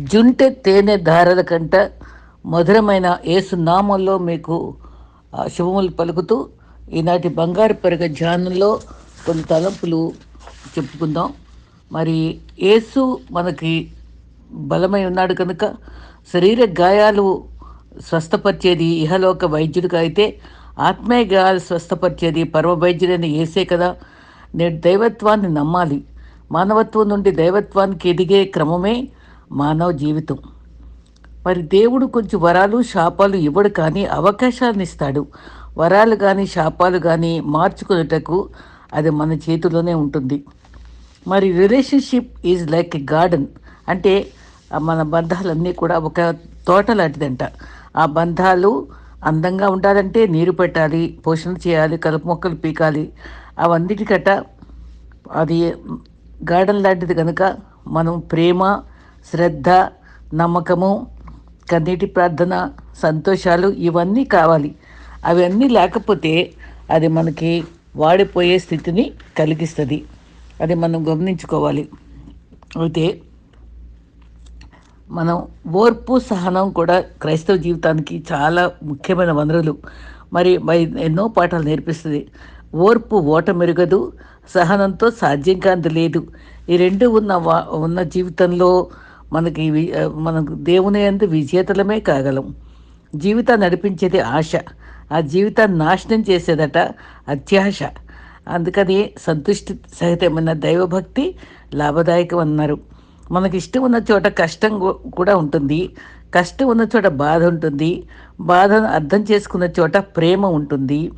జుంటె తేనె ధారల కంట మధురమైన ఏసు నామంలో మీకు శుభములు పలుకుతూ ఈనాటి బంగారు పెరగ ధ్యానంలో కొన్ని తలంపులు చెప్పుకుందాం. మరి యేసు మనకి బలమై ఉన్నాడు కనుక శరీర గాయాలు స్వస్థపరిచేది ఇహలోక వైద్యుడిగా అయితే ఆత్మీయ గాయాలు స్వస్థపరిచేది పరమ వైద్యుడైన ఏసే కదా. నేడు దైవత్వాన్ని నమ్మాలి. మానవత్వం నుండి దైవత్వానికి ఎదిగే క్రమమే మానవ జీవితం మరి దేవుడు కొంచెం వరాలు శాపాలు ఇవ్వడు కానీ అవకాశాలను ఇస్తాడు. వరాలు కానీ శాపాలు కానీ మార్చుకునేటకు అది మన చేతిలోనే ఉంటుంది. మరి relationship is like a garden. అంటే మన బంధాలన్నీ కూడా ఒక తోట లాంటిదంట. ఆ బంధాలు అందంగా ఉండాలంటే నీరు పెట్టాలి పోషణ చేయాలి కలుపు మొక్కలు పీకాలి. అవన్నిటికట అది గార్డెన్ లాంటిది కనుక మనం ప్రేమ శ్రద్ధ నమ్మకము కన్నీటి ప్రార్థన సంతోషాలు ఇవన్నీ కావాలి. అవన్నీ లేకపోతే అది మనకి వాడిపోయే స్థితిని కలిగిస్తుంది. అది మనం గమనించుకోవాలి. అయితే మనం ఓర్పు సహనం కూడా క్రైస్తవ జీవితానికి చాలా ముఖ్యమైన వనరులు. మరి మరి ఎన్నో పాఠాలు నేర్పిస్తుంది. ఓర్పు ఓట మెరుగదు సహనంతో సాధ్యం కాంతి లేదు. ఈ రెండు ఉన్న వా- ఉన్న జీవితంలో మనకి వి- మనకు దేవుని అందు విజేతలమే కాగలం. జీవితాన్ని నడిపించేది ఆశ. ఆ జీవితాన్ని నాశనం చేసేదట అత్యాశ. అందుకని సంతుష్టి సహితమైన దైవభక్తి లాభదాయకం అన్నారు మనకి ఇష్టం ఉన్న చోట కష్టం కూడా ఉంటుంది. కష్టం ఉన్న చోట బాధ ఉంటుంది. బాధను అర్థం చేసుకున్న చోట ప్రేమ ఉంటుంది.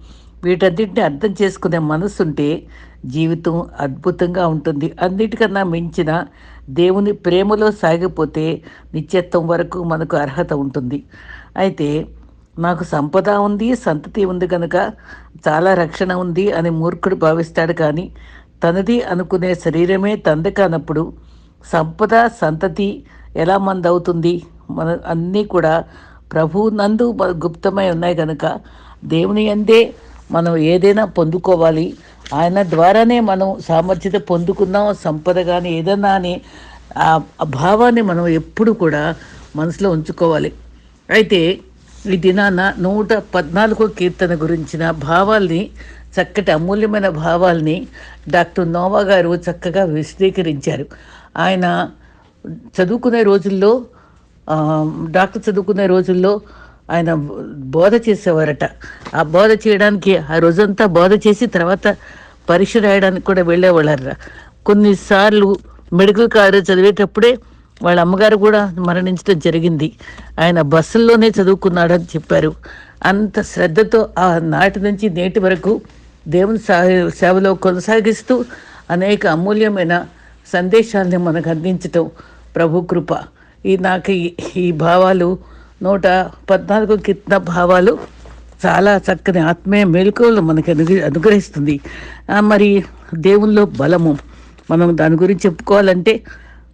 వీటన్నిటిని అర్థం చేసుకునే మనసు ఉంటే జీవితం అద్భుతంగా ఉంటుంది. అన్నిటికన్నా మించిన దేవుని ప్రేమలో సాగిపోతే నిత్యత్వం వరకు మనకు అర్హత ఉంటుంది. అయితే నాకు సంపద ఉంది సంతతి ఉంది కనుక చాలా రక్షణ ఉంది అని మూర్ఖుడు భావిస్తాడు కానీ తనది అనుకునే శరీరమే తంది కానప్పుడు సంపద సంతతి ఎలా మందవుతుంది? మన అన్నీ కూడా ప్రభువు నందు గుప్తమై ఉన్నాయి కనుక దేవుని అందే మనం ఏదైనా పొందుకోవాలి. ఆయన ద్వారానే మనం సామర్థ్యత పొందుకుందాం సంపద కానీ ఏదన్నా అని ఆ భావాన్ని మనం ఎప్పుడు కూడా మనసులో ఉంచుకోవాలి. అయితే ఈ దినాన నూట పద్నాలుగో కీర్తన గురించిన భావాల్ని చక్కటి అమూల్యమైన భావాల్ని డాక్టర్ నోవా గారు చక్కగా విశదీకరించారు. ఆయన చదువుకునే రోజుల్లో డాక్టర్ చదువుకునే రోజుల్లో ఆయన బోధ చేసేవారట. ఆ బోధ చేయడానికి ఆ రోజంతా బోధ చేసి తర్వాత పరీక్ష రాయడానికి కూడా వెళ్ళేవాళ్ళరా కొన్నిసార్లు మెడికల్ కాలేజ్ చదివేటప్పుడే వాళ్ళ అమ్మగారు కూడా మరణించడం జరిగింది. ఆయన బస్సుల్లోనే చదువుకున్నాడని చెప్పారు. అంత శ్రద్ధతో ఆ నాటి నుంచి నేటి వరకు దేవుని సా- సేవలో కొనసాగిస్తూ అనేక అమూల్యమైన సందేశాలని మనకు అందించటం ప్రభు కృప. ఈ నాకు ఈ- ఈ భావాలు నూట పద్నాలుగు కీర్తన భావాలు చాలా చక్కని ఆత్మీయ మెలకువలు మనకి అనుగ్ర అనుగ్రహిస్తుంది. మరి దేవుల్లో బలము. మనం దాని గురించి చెప్పుకోవాలంటే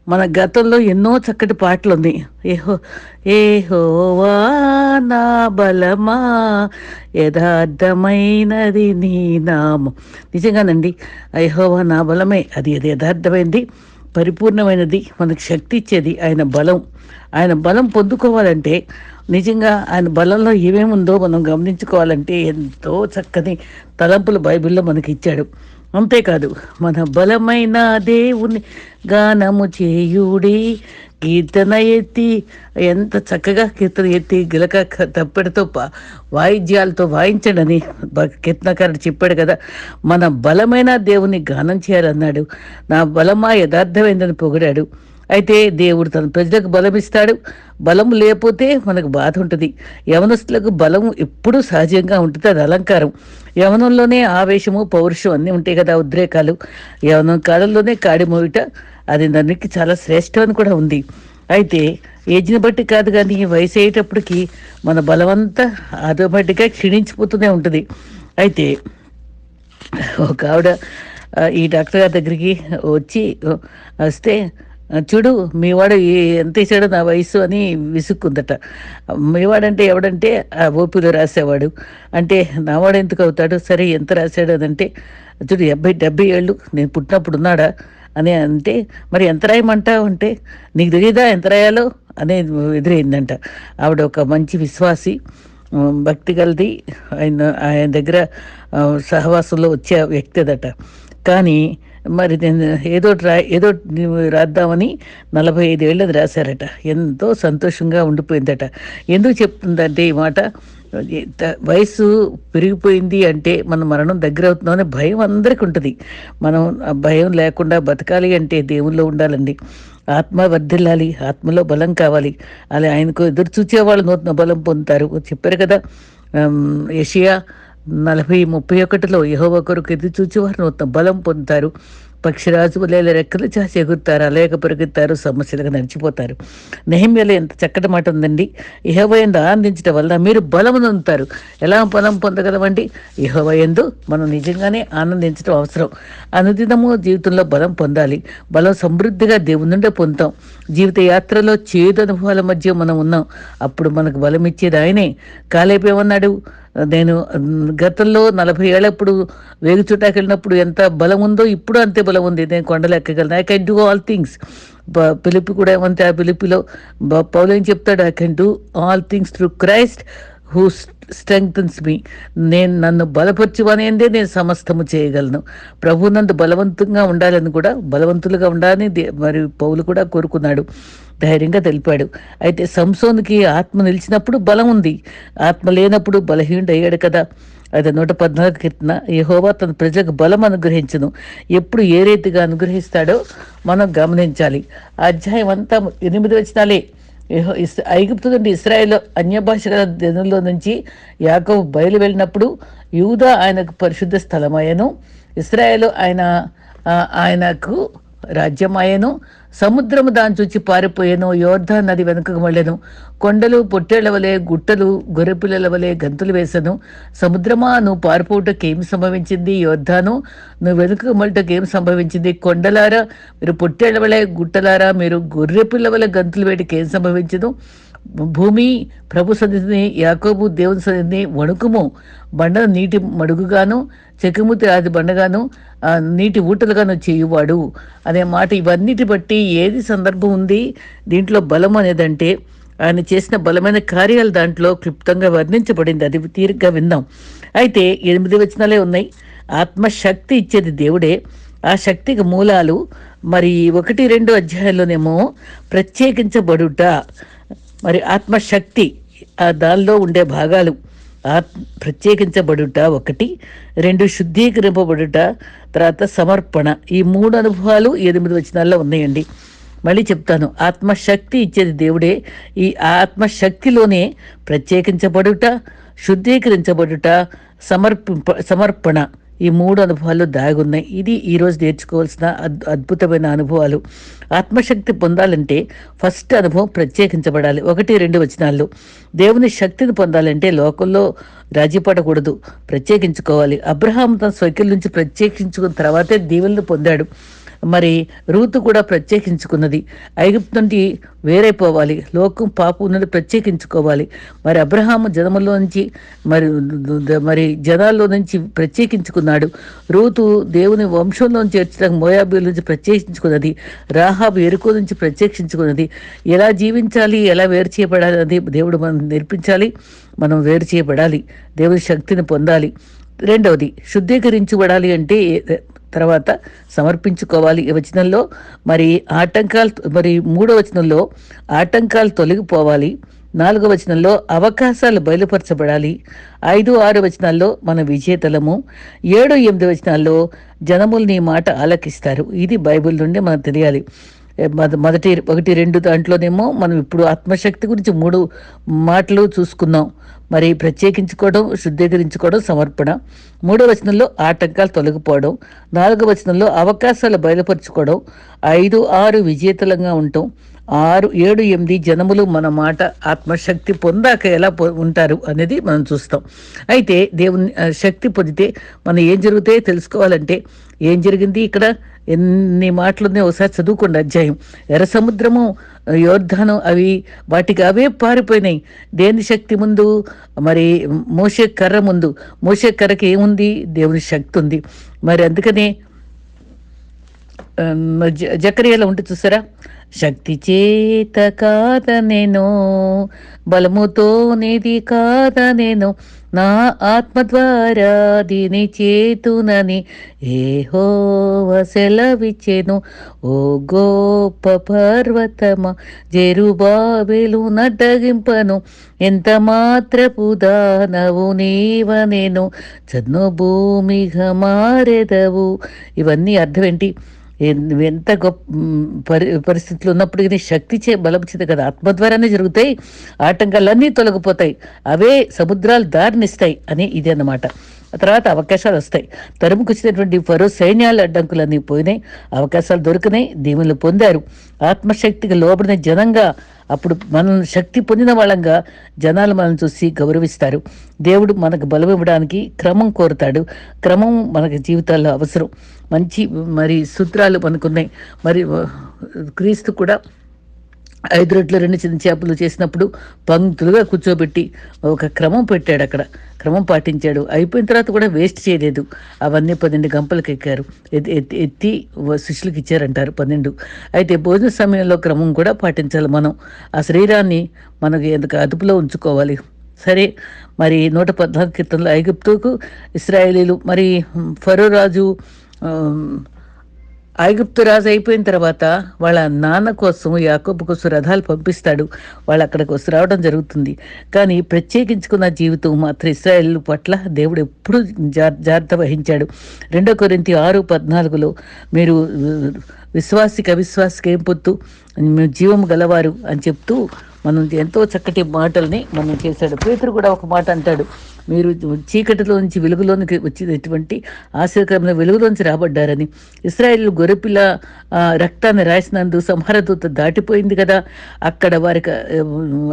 మన గతంలో ఎన్నో చక్కటి పాటలు ఉన్నాయి ఏహో ఏహోవా నా బలమా యథార్థమైనది నీ నామం. నిజంగానండి ఏహోవా నా బలమే. అది అది యథార్థమైంది. పరిపూర్ణమైనది మనకు శక్తి ఇచ్చేది ఆయన బలం. ఆయన బలం పొందుకోవాలంటే నిజంగా ఆయన బలంలో ఏమేముందో మనం గమనించుకోవాలంటే ఎంతో చక్కని తలంపులు బైబిల్లో మనకి ఇచ్చాడు అంతేకాదు మన బలమైన దేవుని గానము చేయుడి కీర్తన ఎత్తి ఎంత చక్కగా కీర్తన ఎత్తి గిలక క- తప్పెడతో వాయిద్యాలతో వాయించడని కీర్తనకారుడు చెప్పాడు కదా. మన బలమైన దేవుని గానం చేయాలన్నాడు. నా బలమా యథార్థమైందని పొగిడాడు. అయితే దేవుడు తన ప్రజలకు బలం ఇస్తాడు బలం లేకపోతే మనకు బాధ ఉంటుంది. యవనస్తులకు బలం ఎప్పుడూ సహజంగా ఉంటుంది అది అలంకారం. యవనంలోనే ఆవేశము పౌరుషం అన్నీ ఉంటాయి కదా ఉద్రేకాలు. యవనం కాలంలోనే కాడిమోయిట అది దానికి చాలా శ్రేష్టం అని కూడా ఉంది. అయితే ఏజ్ని బట్టి కాదు కానీ వయసు అయ్యేటప్పటికి మన బలమంతా ఆటోమేటిక్గా క్షీణించిపోతూనే ఉంటుంది. అయితే ఒక ఆవిడ ఈ డాక్టర్ గారి దగ్గరికి వచ్చి వస్తే చూడు మీవాడు ఎంత ఇచ్చాడో నా వయసు అని విసుక్కుందట. మీవాడంటే ఎవడంటే ఆ ఓపీలో రాసేవాడు. అంటే నావాడు ఎందుకు అవుతాడు? సరే ఎంత రాశాడు అదంటే చూడు డెబ్బై డెబ్బై ఏళ్ళు నేను పుట్టినప్పుడు ఉన్నాడా? అని అంటే మరి ఎంత రాయమంటావు అంటే నీకు తెలియదా ఎంత రాయాలో అనేది ఎదురైందంట. ఆవిడ ఒక మంచి విశ్వాసి భక్తి కలిది ఆయన ఆయన దగ్గర సహవాసంలో వచ్చే వ్యక్తి అదట. కానీ మరి నేను ఏదో రా ఏదో రాద్దామని నలభై ఐదు ఏళ్ళది రాశారట. ఎంతో సంతోషంగా ఉండిపోయిందట. ఎందుకు చెప్తుందంటే ఈ మాట? వయసు పెరిగిపోయింది అంటే మన మరణం దగ్గర అవుతుందనే భయం అందరికీ ఉంటుంది. మనం ఆ భయం లేకుండా బతకాలి అంటే దేవుల్లో ఉండాలండి. ఆత్మ వర్ధిల్లాలి ఆత్మలో బలం కావాలి. అలా ఆయనకు ఎదురు చూచే వాళ్ళు నూతన బలం పొందుతారు. చెప్పారు కదా ఏషియా నలభై ముప్పై ఒకటిలో యహోవ కొరకు ఎదురు చూచేవారు నూతన బలం పొందుతారు. పక్షిరాజు లేదా రెక్కలు చాచి ఎగురుతారు. అలేక పెరుగుతారు. సమస్యలుగా నడిచిపోతారు. నెహిమ్యలో ఎంత చక్కటి మాట ఉందండి. ఇహవయందు ఆనందించడం వల్ల మీరు బలం పొందుతారు. ఎలా బలం పొందగలమండి? ఇహవయందు మనం నిజంగానే ఆనందించడం అవసరం. అనుదినము జీవితంలో బలం పొందాలి. బలం సమృద్ధిగా దేవుని నుండే పొందుతాం. జీవిత యాత్రలో చేదు అనుభవాల మధ్య మనం ఉన్నాం. అప్పుడు మనకు బలం ఇచ్చేది ఆయనే. కాలేపేమన్నాడు నేను గతంలో నలభై ఏళ్ళప్పుడు వేగు చుట్టాకి వెళ్ళినప్పుడు ఎంత బలం ఉందో ఇప్పుడు అంతే బలం ఉంది నేను కొండలు ఎక్కగలను I can do all things పిలిపి కూడా ఏమంటే ఆ పిలిపిలో బ- పౌలు ఏం చెప్తాడు? I can do all things through Christ who strengthens me నేను నన్ను బలపరచువనేదే నేను సమస్తము చేయగలను. ప్రభు నందు బలవంతంగా ఉండాలని కూడా బలవంతులుగా ఉండాలని మరి పౌలు కూడా కోరుకున్నాడు. ధైర్యంగా తెలిపాడు. అయితే సంసోన్కి ఆత్మ నిలిచినప్పుడు బలం ఉంది. ఆత్మ లేనప్పుడు బలహీనుడు అయ్యాడు కదా. అది నూట పద్నాలుగు కీర్తన యహోవా తన ప్రజలకు బలం అనుగ్రహించను. ఎప్పుడు ఏ రీతిగా అనుగ్రహిస్తాడో మనం గమనించాలి. అధ్యాయం అంతా ఎనిమిది వచ్చినాలే యెహో- ఇస్- ఐగుప్తు నుండి ఇస్రాయేల్ అన్య భాషల దినంలో నుంచి యాకోబు బయలు వెళ్ళినప్పుడు యూదా ఆయనకు పరిశుద్ధ స్థలమయ్యను. ఇస్రాయేల్ ఆయన ఆయనకు రాజ్యమాయను సముద్రము దాని పారిపోయేను పారిపోయాను యోర్ధా నది వెనుకకు మళ్ళెను. కొండలు పొట్టేళ్ళ వలె గుట్టలు గొర్రెపిల్లల వలె గంతులు వేసను. సముద్రమా నువ్వు పారిపోవటకు ఏం సంభవించింది? యోర్ధాను నువ్వు వెనుకకు మళ్ళటకేం ఏం సంభవించింది? కొండలారా మీరు పొట్టేళ్ళ వలె గుట్టలారా మీరు గొర్రెపిల్ల వలె గంతులు వేటికి ఏం సంభవించదు? భూమి ప్రభు సన్నిధిని యాకోబు దేవుని సన్నిధిని వణుకుము. బండను నీటి మడుగుగాను చెక్కుముతి రాతి బండగాను నీటి ఊటలుగాను చేయువాడు అనే మాట ఇవన్నిటి బట్టి ఏది సందర్భం ఉంది? దీంట్లో బలం అనేదంటే ఆయన చేసిన బలమైన కార్యాలు దాంట్లో క్లుప్తంగా వర్ణించబడింది. అది తీరిగ్గా విందాం అయితే ఎనిమిది వచనాలే ఉన్నాయి. ఆత్మశక్తి ఇచ్చేది దేవుడే. ఆ శక్తికి మూలాలు. మరి ఒకటి రెండు అధ్యాయంలోనేమో ప్రత్యేకించబడుట. మరి ఆత్మశక్తి ఆ దానిలో ఉండే భాగాలు ఆత్ ప్రత్యేకించబడుట ఒకటి రెండు శుద్ధీకరింపబడుట తర్వాత సమర్పణ. ఈ మూడు అనుభవాలు ఎనిమిది వచనాల్లో ఉన్నాయండి. మళ్ళీ చెప్తాను. ఆత్మశక్తి ఇచ్చేది దేవుడే. ఈ ఆత్మశక్తిలోనే ప్రత్యేకించబడుట శుద్ధీకరించబడుట సమర్పింప సమర్పణ. ఈ మూడు అనుభవాలు దాగున్నాయి. ఇది ఈరోజు నేర్చుకోవాల్సిన అద్భుతమైన అనుభవాలు. ఆత్మశక్తి పొందాలంటే ఫస్ట్ అనుభవం ప్రత్యేకించబడాలి. ఒకటి రెండు వచనాల్లో. దేవుని శక్తిని పొందాలంటే లోకంలో రాజీపడకూడదు. ప్రత్యేకించుకోవాలి. అబ్రహాం తన స్వకీల నుంచి ప్రత్యేకించుకున్న తర్వాతే దీవెనలు పొందాడు. మరి రూతు కూడా ప్రత్యేకించుకున్నది. ఐగుప్తు నుండి వేరైపోవాలి లోకం పాపం నుండి ప్రత్యేకించుకోవాలి. మరి అబ్రహాము జనములో నుంచి మరి మరి జనాల్లో నుంచి ప్రత్యేకించుకున్నాడు. రూతు దేవుని వంశంలో చేర్చడానికి మోయాబీల నుంచి ప్రత్యేకించుకున్నది. రాహాబ్ ఎరుకు నుంచి ప్రత్యేకించుకున్నది. ఎలా జీవించాలి? ఎలా వేరు చేయబడాలి? అనేది దేవుడు మనం నేర్పించాలి. మనం వేరు చేయబడాలి. దేవుని శక్తిని పొందాలి. రెండవది శుద్ధీకరించబడాలి అంటే తర్వాత సమర్పించుకోవాలి. ఈ వచనంలో మరి ఆటంకాలు మరి మూడో వచనంలో ఆటంకాలు తొలగిపోవాలి. నాలుగో వచనంలో అవకాశాలు బయలుపరచబడాలి. ఐదు ఆరు వచనాల్లో మన విజేతలము. ఏడు ఎనిమిది వచనాల్లో జనములు నీ మాట ఆలకిస్తారు. ఇది బైబిల్ నుండి మనకు తెలియాలి. మొదటి ఒకటి రెండు దాంట్లోనేమో మనం ఇప్పుడు ఆత్మశక్తి గురించి మూడు మాటలు చూసుకున్నాం. మరి ప్రత్యేకించుకోవడం శుద్ధీకరించుకోవడం సమర్పణ. మూడో వచనంలో ఆటంకాలు తొలగిపోవడం. నాలుగో వచనంలో అవకాశాలు బయలుపరుచుకోవడం. ఐదు ఆరు విజేతలంగా ఉండటం. ఆరు ఏడు ఎనిమిది జనములు మన మాట ఆత్మశక్తి పొందాక ఎలా పొ- ఉంటారు అనేది మనం చూస్తాం. అయితే దేవుని శక్తి పొందితే మనం ఏం జరుగుతాయో తెలుసుకోవాలంటే ఏం జరిగింది ఇక్కడ? ఎన్ని మాటలున్నాయి ఒకసారి చదువుకోండి అధ్యాయం. ఎర్ర సముద్రము యోర్ధాను అవి వాటికి అవే పారిపోయినాయి. దేని శక్తి ముందు? మరి మోసే కర్ర ముందు. మోసే కర్రకి ఏముంది? దేవుని శక్తి ఉంది. మరి అందుకనే జకరియాలో ఉంటే చూసారా? శక్తి చేత కాద బలముతోనేది బలముతో నా ఆత్మ ద్వారా దీని చేతునని ఏహోవ సెలవిచ్చెను. ఓ గోప పర్వతమ జెరుబాబెలు నడ్డగింపను. ఎంత మాత్రపు దానవు నీవనేను చన్ను భూమిగా మారెదవు. ఇవన్నీ అర్థం ఏంటి ఎంత గొప్ప పరి పరిస్థితులు ఉన్నప్పటికీ శక్తి చే బలం చేత కదా. ఆత్మ ద్వారానే జరుగుతాయి ఆటంకాలన్నీ తొలగిపోతాయి. అవే సముద్రాలు దారినిస్తాయి అని ఇది అన్నమాట. ఆ తర్వాత అవకాశాలు వస్తాయి. తరుముకొచ్చినటువంటి ఫరో సైన్యాల అడ్డంకులన్నీ పోయినాయి. అవకాశాలు దొరికినాయి దీవెనలు పొందారు. ఆత్మశక్తికి లోబడిన జనంగా అప్పుడు మనం శక్తి పొందిన వాళ్ళంగా జనాలు మనం చూసి గౌరవిస్తారు. దేవుడు మనకు బలం ఇవ్వడానికి క్రమం కోరుతాడు. క్రమం మనకు జీవితాల్లో అవసరం. మంచి మరి సూత్రాలు మనకున్నాయి మరి క్రీస్తు కూడా ఐదు రొట్లు రెండు చిన్న చేపలు చేసినప్పుడు పంక్తులుగా కూర్చోబెట్టి ఒక క్రమం పెట్టాడు అక్కడ. క్రమం పాటించాడు. అయిపోయిన తర్వాత కూడా వేస్ట్ చేయలేదు. అవన్నీ పన్నెండు గంపలకు ఎక్కారు. ఎత్తి ఎత్తి శిష్యులకు ఇచ్చారంటారు పన్నెండు. అయితే భోజన సమయంలో క్రమం కూడా పాటించాలి మనం. ఆ శరీరాన్ని మనకి ఎందుకు అదుపులో ఉంచుకోవాలి. సరే మరి నూట పద్నాలుగు కీర్తనలు. ఐగుప్తుకు ఇస్రాయేలీలు మరి ఫరో రాజు ఐగుప్తు రాజు అయిపోయిన తర్వాత వాళ్ళ నాన్న కోసం యాకోబు కోసం రథాలు పంపిస్తాడు. వాళ్ళు అక్కడికి వస్తు రావడం జరుగుతుంది. కానీ ప్రత్యేకించుకున్న జీవితం మాత్రం ఇస్రాయేల్ పట్ల దేవుడు ఎప్పుడు జా- జాగ్రత్త వహించాడు. రెండో కొరింతి ఆరు పద్నాలుగులో మీరు విశ్వాసికి అవిశ్వాసికి ఏం పొత్తు? మేము జీవం గలవారు అని చెప్తూ మనం ఎంతో చక్కటి మాటల్ని మనం చేశాడు. పేతురు కూడా ఒక మాట అంటాడు. మీరు చీకటిలోంచి వెలుగులోనికి వచ్చేటటువంటి ఆశ్చర్యకరమైన వెలుగులోంచి రాబడ్డారని. ఇస్రాయేల్ గొర్రెపిల్ల రక్తాన్ని రాసినందు సంహారదూత దాటిపోయింది కదా. అక్కడ వారికి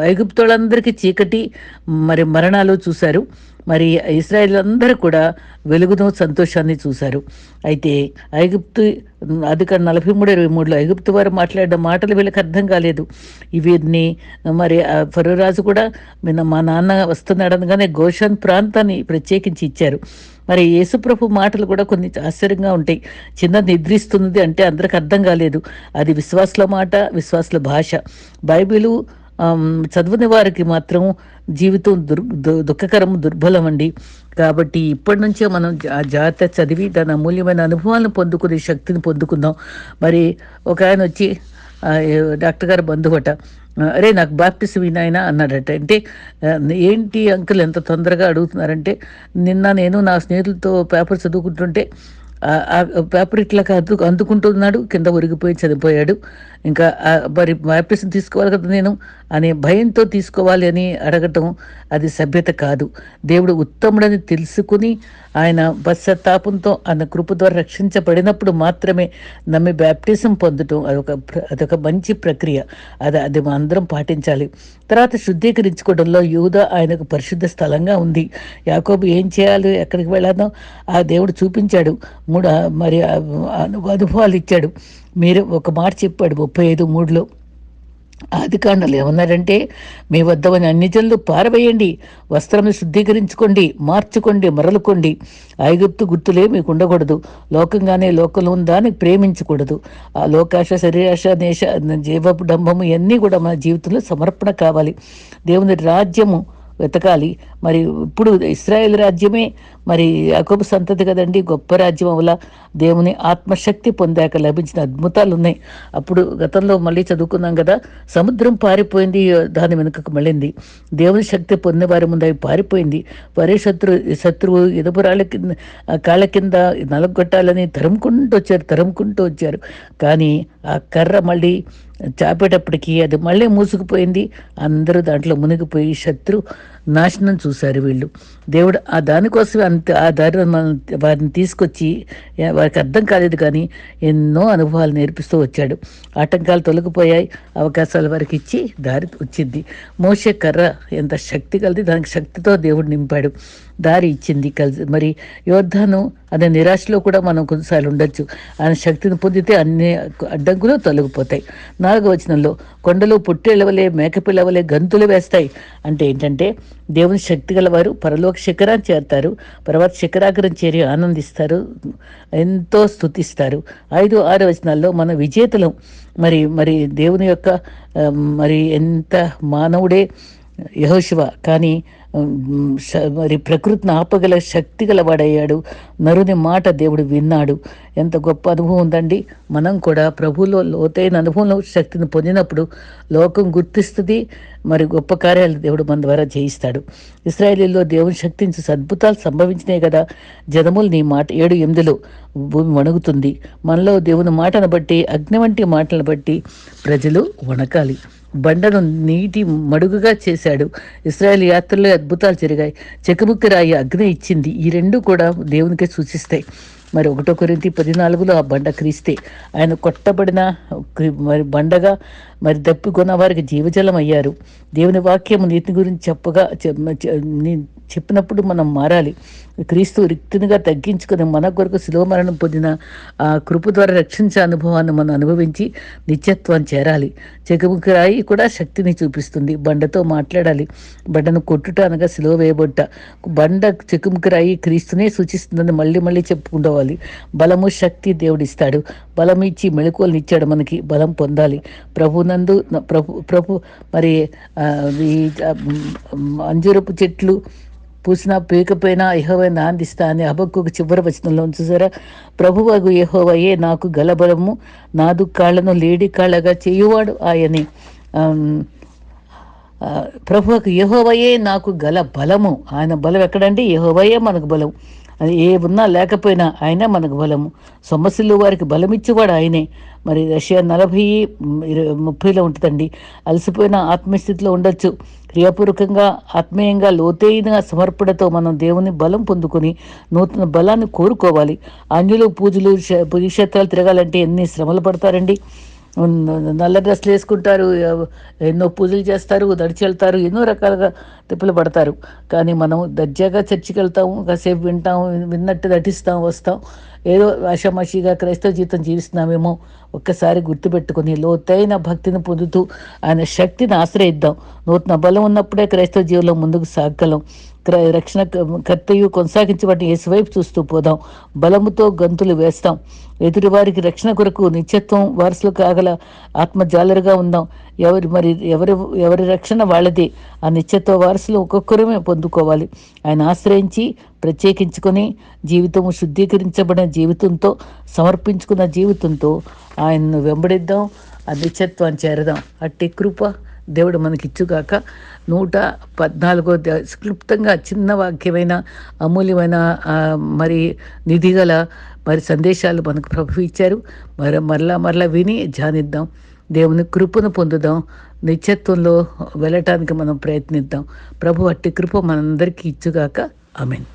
ఐగుప్తులందరికీ చీకటి మరి మరణాలు చూశారు. మరి ఇస్రాయేల్ అందరూ కూడా వెలుగును సంతోషాన్ని చూశారు. అయితే ఐగుప్తు అధిక నలభై మూడు ఇరవై మూడులో ఐగుప్తు వారు మాట్లాడిన మాటలు వీళ్ళకి అర్థం కాలేదు. వీరిని మరి ఆ కూడా నిన్న మా నాన్న వస్తున్నాడు అనగానే గోషన్ ప్రాంతాన్ని ప్రత్యేకించి ఇచ్చారు. మరి యేసుప్రభు మాటలు కూడా కొన్ని ఆశ్చర్యంగా ఉంటాయి. చిన్న నిద్రిస్తున్నది అంటే అందరికి అర్థం కాలేదు. అది విశ్వాసుల మాట విశ్వాసుల భాష. బైబిలు చదువుని వారికి మాత్రం జీవితం దుర్ దు- దుఃఖకరం దుర్బలం అండి. కాబట్టి ఇప్పటి నుంచే మనం ఆ జాగ్రత్త చదివి దాని అమూల్యమైన అనుభవాలను పొందుకునే శక్తిని పొందుకుందాం. మరి ఒక ఆయన వచ్చి డాక్టర్ గారు బంధువట అరే నాకు బాప్టిస్ వినాయన అన్నాడట. అంటే ఏంటి అంకుల్ ఎంత తొందరగా అడుగుతున్నారంటే నిన్న నేను నా స్నేహితులతో పేపర్ చదువుకుంటుంటే ఆ- ఆ పేపర్ ఇట్లా అందు అందుకుంటున్నాడు కింద ఒరిగిపోయి చనిపోయాడు. ఇంకా మరి బాప్టిజం తీసుకోవాలి కదా నేను అనే భయంతో తీసుకోవాలి అని అడగటం అది సభ్యత కాదు. దేవుడు ఉత్తముడని తెలుసుకుని ఆయన పశ్చాత్తాపంతో ఆయన కృప ద్వారా రక్షించబడినప్పుడు మాత్రమే నమ్మి బ్యాప్టిజం పొందటం అదొక అదొక మంచి ప్రక్రియ. అది అది మనం అందరం పాటించాలి. తర్వాత శుద్ధీకరించుకోవడంలో యూద ఆయనకు పరిశుద్ధ స్థలంగా ఉంది. యాకోబు ఏం చేయాలి? ఎక్కడికి వెళ్ళాలో? ఆ దేవుడు చూపించాడు. మూడు మరి అనుభవాలు ఇచ్చాడు. మీరు ఒక మాట చెప్పాడు ముప్పై ఐదు మూడులో. ఆదికాండలు ఏమన్నారంటే మీ వద్ద ఉన్న అన్ని జనులు పారవేయండి వస్త్రం శుద్ధీకరించుకోండి మార్చుకోండి మరలుకోండి. ఐగుప్తు గుర్తులే మీకు ఉండకూడదు. లోకంగానే లోకంలో ఉందాన్ని ప్రేమించకూడదు. ఆ లోకాశ శరీరాశ నేష జీవపు డంభము ఇవన్నీ కూడా మన జీవితంలో సమర్పణ కావాలి. దేవుని రాజ్యము వెతకాలి. మరి ఇప్పుడు ఇస్రాయేల్ రాజ్యమే మరి యాకోబు సంతతి కదండి గొప్ప రాజ్యం అవల. దేవుని ఆత్మశక్తి పొందాక లభించిన అద్భుతాలు ఉన్నాయి అప్పుడు గతంలో మళ్ళీ చదువుకున్నాం కదా సముద్రం పారిపోయింది దాని వెనుకకు మళ్ళింది. దేవుని శక్తి పొందిన వారి ముందు అవి పారిపోయింది. వరే శత్రు శత్రువు ఎదుపురాళ్ళ కింద కాళ్ళ కింద నలగొట్టాలని తరుముకుంటూ వచ్చారు తరుముకుంటూ వచ్చారు. కానీ ఆ కర్ర మళ్ళీ చాపేటప్పటికి అది మళ్ళీ మూసుకుపోయింది. అందరూ దాంట్లో మునిగిపోయి శత్రు నాశనం చూశారు వీళ్ళు. దేవుడు ఆ దానికోసమే అంత ఆ దారి వారిని తీసుకొచ్చి వారికి అర్థం కాలేదు కానీ ఎన్నో అనుభవాలు నేర్పిస్తూ వచ్చాడు. ఆటంకాలు తొలగిపోయాయి. అవకాశాలు వారికి ఇచ్చి దారి వచ్చింది. మోసే కర్ర ఎంత శక్తి కలిది దానికి శక్తితో దేవుడు నింపాడు. దారి ఇచ్చింది కలిసి. మరి యోద్ధాను అనే నిరాశలో కూడా మనం కొన్నిసార్లు ఉండొచ్చు. ఆయన శక్తిని పొందితే అన్ని అడ్డంకులు తొలగిపోతాయి. నాలుగవచనంలో కొండలు పుట్టేళ్ళవలే మేకపిల్లవలే గంతులు వేస్తాయి. అంటే ఏంటంటే దేవుని శక్తి గలవారు పరలోక శిఖరాన్ని చేరుతారు పర్వత శిఖరాగ్రం చేరి ఆనందిస్తారు ఎంతో స్తుతిస్తారు. ఐదు ఆరు వచనాల్లో మన విజేతలం మరి మరి దేవుని యొక్క మరి ఎంత మానవుడే యహోశివ కానీ మరి ప్రకృతిని ఆపగల శక్తి గలవాడయ్యాడు. నరుని మాట దేవుడు విన్నాడు. ఎంత గొప్ప అనుభవం ఉందండి. మనం కూడా ప్రభువులో లోతైన అనుభవంలో శక్తిని పొందినప్పుడు లోకం గుర్తిస్తుంది. మరి గొప్ప కార్యాలు దేవుడు మన ద్వారా చేయిస్తాడు ఇస్రాయేలీలో దేవుని శక్తించి అద్భుతాలు సంభవించినాయి కదా. జనములు నీ మాట ఏడు ఎనిమిదిలో భూమి వణుగుతుంది మనలో దేవుని మాటను బట్టి అగ్ని వంటి మాటలను బట్టి ప్రజలు వణకాలి. బండను నీటి మడుగుగా చేశాడు. ఇస్రాయేల్ యాత్రలో అద్భుతాలు జరిగాయి. చెకముక్కి రాయి అగ్ని ఇచ్చింది. ఈ రెండు కూడా దేవునికే సూచిస్తాయి. మరి ఒకటో కొరింతి పద్నాలుగులో ఆ బండ క్రీస్తే. ఆయన కొట్టబడిన క్రి- మరి బండగా మరి దప్పికొన్న వారికి జీవజలం అయ్యారు. దేవుని వాక్యం నీతి గురించి చెప్పగా చెప్పినప్పుడు మనం మారాలి. క్రీస్తు రిక్తినిగా తగ్గించుకుని మన కొరకు శిలో మరణం పొందిన ఆ కృప ద్వారా రక్షించే అనుభవాన్ని మనం అనుభవించి నిత్యత్వం చేరాలి. చెగముకి రాయి కూడా శక్తిని చూపిస్తుంది. బండతో మాట్లాడాలి. బండను కొట్టుట అనగా శిలో వేయబొట్ట బండ చెకుముకి రాయి క్రీస్తునే సూచిస్తుందని మళ్ళీ మళ్ళీ చెప్పుకుంటోవాలి బలము శక్తి దేవుడిస్తాడు. బలం ఇచ్చి మెళుకువలను ఇచ్చాడు మనకి. బలం పొందాలి. ప్రభునందు ప్రభు ప్రభు మరి ఈ అంజూరపు చెట్లు పూసిన పీకపోయినా యహోవైనా నాందిస్తా అని హబక్కు చివరి వచనంలో చూసారా? ప్రభువగు యహోవయే నాకు గలబలము. నాదు కాళ్ళను లేడి కాళ్ళగా చేయువాడు ఆయనే. ప్రభువకు ప్రభువుకు యహోవయే నాకు గల బలము. ఆయన బలం ఎక్కడండి? యహోవయే మనకు బలం. అది ఏ ఉన్నా లేకపోయినా ఆయన మనకు బలము. సమస్యలు వారికి బలమిచ్చేవాడు ఆయనే. మరి రష్యా నలభై ముప్పైలో ఉంటుందండి. అలసిపోయిన ఆత్మస్థితిలో ఉండొచ్చు. క్రియాపూర్వకంగా ఆత్మీయంగా లోతైన సమర్పణతో మనం దేవుని బలం పొందుకొని నూతన బలాన్ని కోరుకోవాలి. అన్యులు పూజలు పుణ్యక్షేత్రాలు తిరగాలంటే ఎన్ని శ్రమలు పడతారండి. నల్ల డ్రెస్సులు వేసుకుంటారు ఎన్నో పూజలు చేస్తారు దడిచి వెళ్తారు ఎన్నో రకాలుగా తిప్పులు పడతారు. కానీ మనం దర్జాగా చర్చికి వెళ్తాము కాసేపు వింటాము విన్నట్టు నటిస్తాం వస్తాం. ఏదో ఆషామాషిగా క్రైస్తవ జీవితం జీవిస్తున్నామేమో ఒక్కసారి గుర్తుపెట్టుకుని లోతైన భక్తిని పొందుతూ ఆయన శక్తిని ఆశ్రయిద్దాం. నూతన బలం ఉన్నప్పుడే క్రైస్తవ జీవితంలో ముందుకు సాగలం. రక్షణ కర్తయు కొనసాగించబడిన కొనసాగించబట్టి చూస్తూ పోదాం. బలముతో గంతులు వేస్తాం. ఎదుటి వారికి రక్షణ కొరకు నిత్యత్వం వారసులు కాగల ఆత్మజాలరుగా ఉందాం. ఎవరి మరి ఎవరి ఎవరి రక్షణ వాళ్ళది. ఆ నిత్యత్వ వారసులు ఒక్కొక్కరమే పొందుకోవాలి. ఆయన ఆశ్రయించి ప్రత్యేకించుకొని జీవితము శుద్ధీకరించబడిన జీవితంతో సమర్పించుకున్న జీవితంతో ఆయన్ను వెంబడిద్దాం. ఆ నిత్యత్వాన్ని చేరదాం. అట్టి కృప దేవుడు మనకిచ్చుగాక నూట పద్నాలుగో క్లుప్తంగా చిన్న వాక్యమైన అమూల్యమైన మరి నిధిగల మరి సందేశాలు మనకు ప్రభు ఇచ్చారు. మరి మరలా మరలా విని ధ్యానిద్దాం. దేవుని కృపను పొందుదాం. నిత్యత్వంలో వెళ్ళటానికి మనం ప్రయత్నిద్దాం. ప్రభు అట్టి కృప మనందరికీ ఇచ్చుగాక. ఆమెన్.